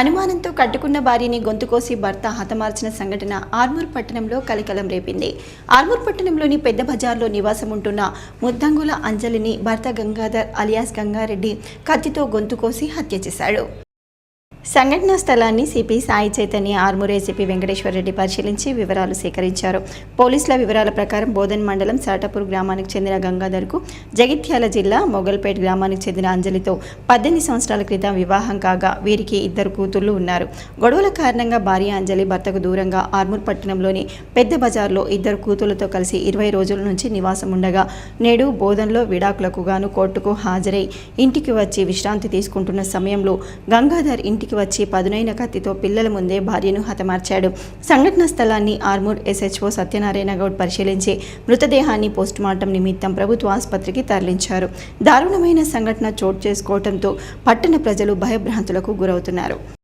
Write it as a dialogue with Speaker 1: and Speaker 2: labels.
Speaker 1: అనుమానంతో కట్టుకున్న భార్యని గొంతుకోసి భర్త హతమార్చిన సంఘటన ఆర్మూర్ పట్టణంలో కలకలం రేపింది. ఆర్మూర్ పట్టణంలోని పెద్ద బజార్లో నివాసం ఉంటున్న ముద్దంగుల అంజలిని భర్త గంగాధర్ అలియాస్ గంగారెడ్డి కత్తితో గొంతుకోసి హత్య చేశాడు. సంఘటనా స్థలాన్ని సిపి సాయి చైతన్య ఆర్మూర్ ఏసీపీ వెంకటేశ్వరరెడ్డి పరిశీలించి వివరాలు సేకరించారు. పోలీసుల వివరాల ప్రకారం బోధన్ మండలం సాటపూర్ గ్రామానికి చెందిన గంగాధర్కు జగిత్యాల జిల్లా మొగల్పేట్ గ్రామానికి చెందిన అంజలితో పద్దెనిమిది సంవత్సరాల క్రితం వివాహం కాగా వీరికి ఇద్దరు కూతుళ్ళు ఉన్నారు. గొడవల కారణంగా భార్య అంజలి భర్తకు దూరంగా ఆర్మూర్ పట్టణంలోని పెద్ద బజార్లో ఇద్దరు కూతుళ్ళతో కలిసి ఇరవై రోజుల నుంచి నివాసం ఉండగా నేడు బోధన్లో విడాకులకు గాను కోర్టుకు హాజరై ఇంటికి వచ్చి విశ్రాంతి తీసుకుంటున్న సమయంలో గంగాధర్ ఇంటికి వచ్చి పదునైన కత్తితో పిల్లల ముందే భార్యను హతమార్చాడు. సంఘటన స్థలాన్ని ఆర్మూర్ ఎస్హెచ్ఓ సత్యనారాయణ గౌడ్ పరిశీలించి మృతదేహాన్ని పోస్టుమార్టం నిమిత్తం ప్రభుత్వ ఆసుపత్రికి తరలించారు. దారుణమైన సంఘటన చోటు చేసుకోవడంతో పట్టణ ప్రజలు భయభ్రాంతులకు గురవుతున్నారు.